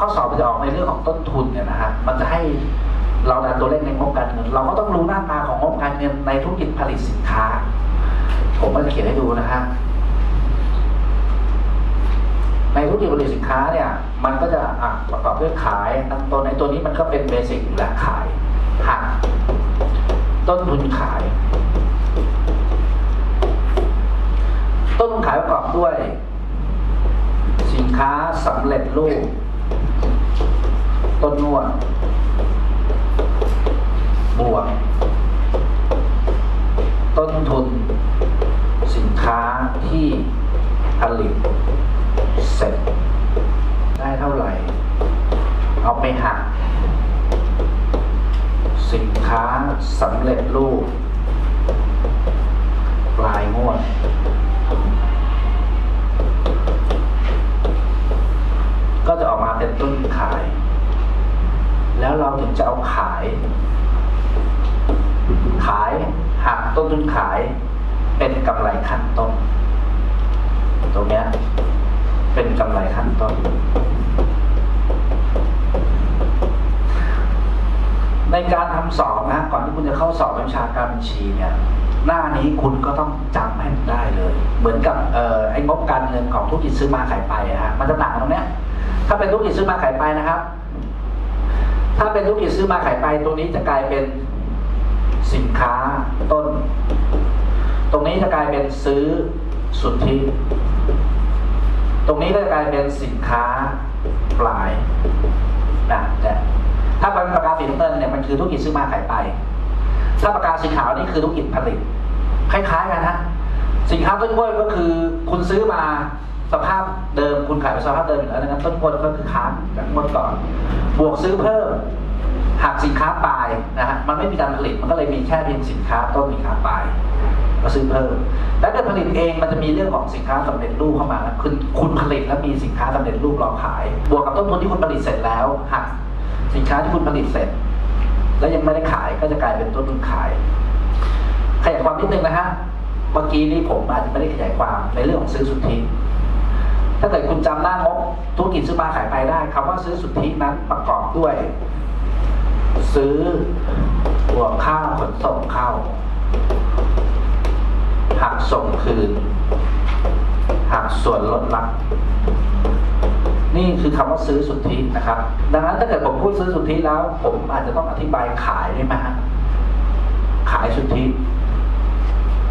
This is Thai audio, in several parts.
ข้อสอบมันจะออกในเรื่องของต้นทุนเนี่ยนะฮะมันจะให้เราดันตัวเลขในงบการเงิน เราก็ต้องรู้หน้าตาของงบการเงินในธุรกิจผลิตสินค้า ผมก็จะเขียนให้ดูนะฮะในธุรกิจผลิตสินค้าเนี่ย มันก็จะอะประกอบด้วยขายตั้งต้นในตัวนี้มันก็เป็นเบสิกอยู่แล้วขายหักต้นทุนขาย ต้นทุนขายประกอบด้วย สินค้าสำเร็จรูป ต้นนวดบวก ต้นทุน สินค้าที่ผลิตเสร็จ ได้เท่าไหร่ เอาไปหัก สินค้าสำเร็จรูปปลายงวดก็จะออกมาเป็นต้นทุนขาย แล้วเราถึงจะเอาขาย ขายหักต้นทุนขาย เป็นกำไรขั้นต้น ตรงเนี้ยเป็นกำไรขั้นต้น ในการทำสอบนะก่อนที่คุณจะเข้าสอบวิชาการบัญชีเนี่ยหน้านี้คุณก็ต้องจำให้ได้เลย เหมือนกับเอ่อไอ้งบการเงินของธุรกิจซื้อมาขายไปอะฮะมันจะต่างกันตรงเนี้ยถ้าเป็นธุรกิจซื้อมาขายไปนะครับ ถ้าเป็นธุรกิจซื้อมาขายไปตรงนี้จะกลายเป็นสินค้าต้น ตรงนี้จะกลายเป็นซื้อสุทธิ ตรงนี้ก็จะกลายเป็นสินค้าปลายนะเนี่ยถ้าเป็นปากกาสีน้ำเงินเนี่ยมันคือธุรกิจซื้อมาขายไป ถ้าปากกาสีขาวนี่คือธุรกิจผลิต คล้ายๆกันฮะ สินค้าต้นกล้วยก็คือคุณซื้อมา สภาพเดิมคุณขายไปสภาพเดิมอยู่แล้วนะครับต้นกล้วยก็คือค้างจากงวดก่อน บวกซื้อเพิ่มหักสินค้าปลายนะฮะมันไม่มีการผลิตมันก็เลยมีแค่เพียงสินค้าต้นสินค้าปลายก็ซื้อเพิ่มและการผลิตเองมันจะมีเรื่องของสินค้าสำเร็จรูปเข้ามาคุณคุณผลิตแล้วมีสินค้าสำเร็จรูปรอขาย บวกกับต้นทุนที่คุณผลิตเสร็จแล้วหักสินค้าที่คุณผลิตเสร็จ แล้วยังไม่ได้ขายก็จะกลายเป็นต้นทุนขาย ขยายความนิดนึงนะฮะเมื่อกี้นี้ผมอาจจะไม่ได้ขยายความในเรื่องของซื้อสุทธิ ถ้าเกิดคุณจำหน้างบธุรกิจซื้อมาขายไปได้คำว่าซื้อสุทธินั้นประกอบด้วย ซื้อบวกค่าขนส่งเข้าหักส่งคืนหักส่วนลดรับนี่คือคำว่าซื้อสุทธินะครับ ดังนั้นถ้าเกิดผมพูดซื้อสุทธิแล้ว ผมอาจจะต้องอธิบายขายได้ไหมฮะขายสุทธิ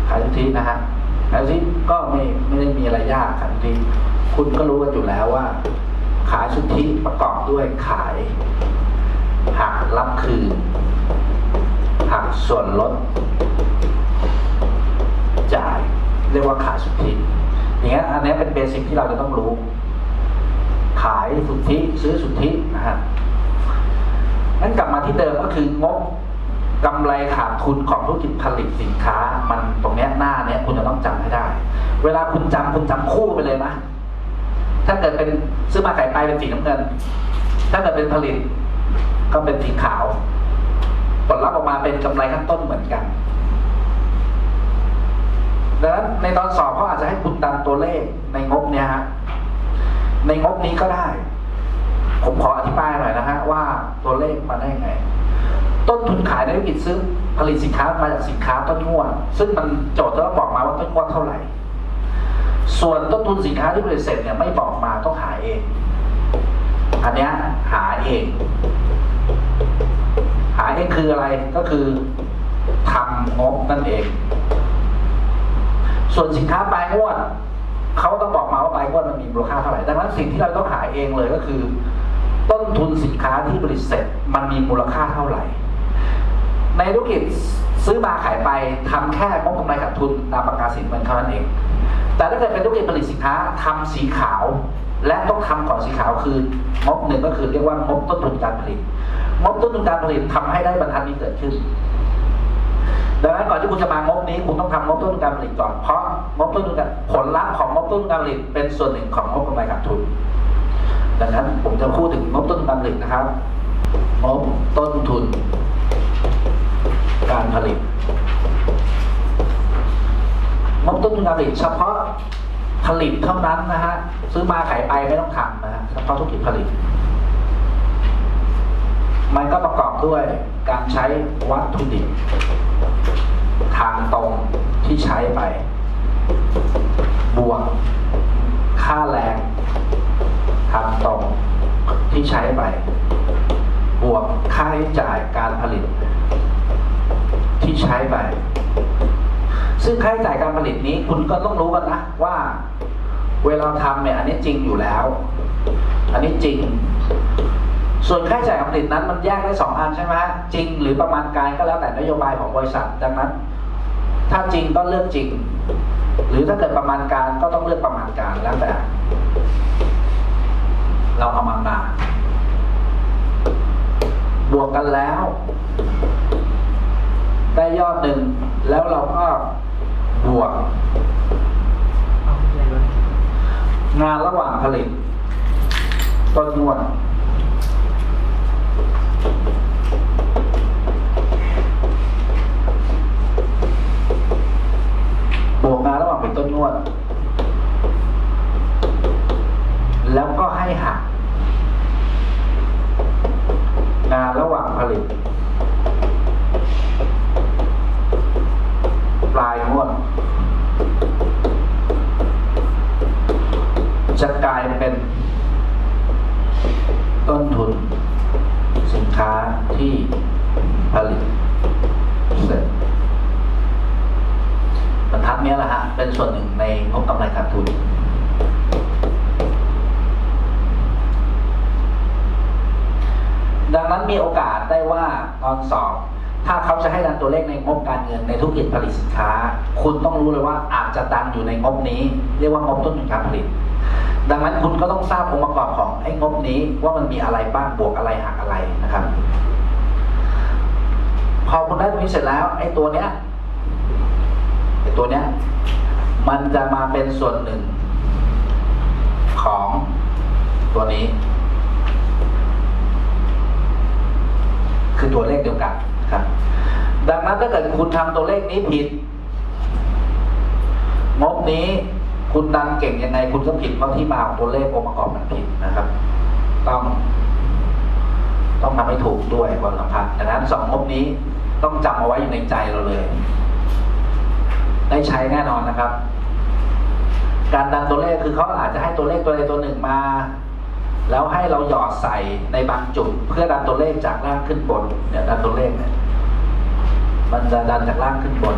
ขายสุทธินะฮะขายสุทธิก็ไม่ไม่ได้มีอะไรยากขายสุทธิ คุณก็รู้กันอยู่แล้วว่า ขายสุทธิประกอบด้วยขาย หักรับคืน หักส่วนลด จ่าย เรียกว่าขายสุทธิอย่างเงี้ยอันนี้เป็นเบสิกที่เราจะต้องรู้ ขายสุทธิซื้อสุทธินะฮะนั้นกลับมาที่เดิมก็คืองบกำไรขาดทุนของธุรกิจผลิตสินค้า มันตรงเนี้ยหน้าเนี้ยคุณจะต้องจำให้ได้ เวลาคุณจำคุณจำคู่ไปเลยนะ ถ้าเกิดเป็นซื้อมาขายไปเป็นสีน้ำเงิน ถ้าเกิดเป็นผลิต ก็เป็นสีขาว ผลลัพธ์ออกมาเป็นกำไรขั้นต้นเหมือนกันดังนั้นในตอนสอบเขาอาจจะให้คุณดันตัวเลขในงบเนี่ยฮะในงบนี้ก็ได้ ผมขออธิบายหน่อยนะฮะว่าตัวเลขมาได้ไง ต้นทุนขายในธุรกิจซื้อผลิตสินค้ามาจากสินค้าต้นงวดซึ่งมันโจทย์จะต้องบอกมาว่าต้นงวดเท่าไหร่ ส่วนต้นทุนสินค้าที่ผลิตเสร็จเนี่ยไม่บอกมาต้องหาเอง อันเนี้ยหาเอง หาเองคืออะไรก็คือทำงบนั่นเอง ส่วนสินค้าปลายงวดเขาต้องบอกมาว่าปลายงวดมันมีมูลค่าเท่าไหร่ดังนั้นสิ่งที่เราต้องหาเองเลยก็คือ ต้นทุนสินค้าที่ผลิตเสร็จมันมีมูลค่าเท่าไหร่ ในธุรกิจซื้อมาขายไปทำแค่งบกำไรขาดทุนตามประกาศสินมันเท่านั้นเอง แต่ถ้าเกิดเป็นธุรกิจผลิตสินค้าทำสีขาว และต้องทำก่อนสีขาวคืองบหนึ่งก็คือเรียกว่างบต้นทุนการผลิตงบต้นทุนการผลิตทำให้ได้บรรทัดนี้เกิดขึ้นดังนั้นก่อนที่คุณจะมางบนี้คุณต้องทำงบต้นทุนการผลิตก่อนเพราะงบต้นทุนการผลลัพธ์ของงบต้นทุนการผลิตเป็นส่วนหนึ่งของงบกำไรขาดทุน ดังนั้นผมจะพูดถึงงบต้นทุนการผลิตนะครับงบต้นทุน การผลิตงบต้นทุนการผลิตเฉพาะ ผลิตเท่านั้นนะฮะซื้อมาขายไปไม่ต้องทำนะฮะเฉพาะธุรกิจผลิต มันก็ประกอบด้วยการใช้วัตถุดิบทางตรงที่ใช้ไป บวก ค่าแรงทางตรงที่ใช้ไป บวกค่าใช้จ่ายการผลิต ที่ใช้ไป ซึ่งค่าใช้จ่ายการผลิตนี้คุณก็ต้องรู้กันนะว่า เวลาทำเนี่ยอันนี้จริงอยู่แล้ว อันนี้จริง ส่วนค่าใช้จ่ายการผลิตนั้นมันแยกได้สองอันใช่ไหมจริง หรือประมาณการก็แล้วแต่นโยบายของบริษัทดังนั้น ถ้าจริงก็เลือกจริง หรือถ้าเกิดประมาณการก็ต้องเลือกประมาณการแล้วแต่ เราเอามามาบวกกันแล้ว ได้ยอดหนึ่งแล้วเราก็ บวก งานระหว่างผลิต ต้นนวดบวกงานระหว่างผลิตต้นนวด แล้วก็ให้หักงานระหว่างผลิต ปลายนวด จะกลายเป็นต้นทุน สิน ค้าที่ผลิตเสร็จบรรทัดเนี้ยแหละฮะเป็นส่วนหนึ่งในงบกำไรขาดทุนดังนั้นมีโอกาสได้ว่าตอนสอบถ้าเขาจะให้ดันตัวเลขในงบการเงินในธุรกิจผลิตสินค้า คุณต้องรู้เลยว่าอาจจะดันอยู่ในงบนี้ เรียกว่างบต้นทุนการผลิต ดังนั้นคุณก็ต้องทราบองค์ประกอบของไอ้งบนี้ว่ามันมีอะไรบ้างบวกอะไรหักอะไรนะครับ พอคุณได้ตรงนี้เสร็จแล้ว ไอ้ตัวเนี้ยไอ้ตัวเนี้ย มันจะมาเป็นส่วนหนึ่ง ของตัวนี้ คือตัวเลขเดียวกันครับ ดังนั้นถ้าเกิดคุณทำตัวเลขนี้ผิด งบนี้ คุณดันเก่งยังไง คุณก็ผิดเพราะที่มาของตัวเลของค์ประกอบมันผิดนะครับ ต้อง ต้องทำให้ถูกด้วยความสัมพันธ์ดังนั้นสองงบนี้ต้องจำเอาไว้อยู่ในใจเราเลย ได้ใช้แน่นอนนะครับ การดันตัวเลขคือเขาอาจจะให้ตัวเลขตัวใดตัวหนึ่งมา แล้วให้เราหยอดใส่ในบางจุด เพื่อดันตัวเลขจากล่างขึ้นบนเนี่ยดันตัวเลขเนี่ยมันจะดันจากล่างขึ้นบน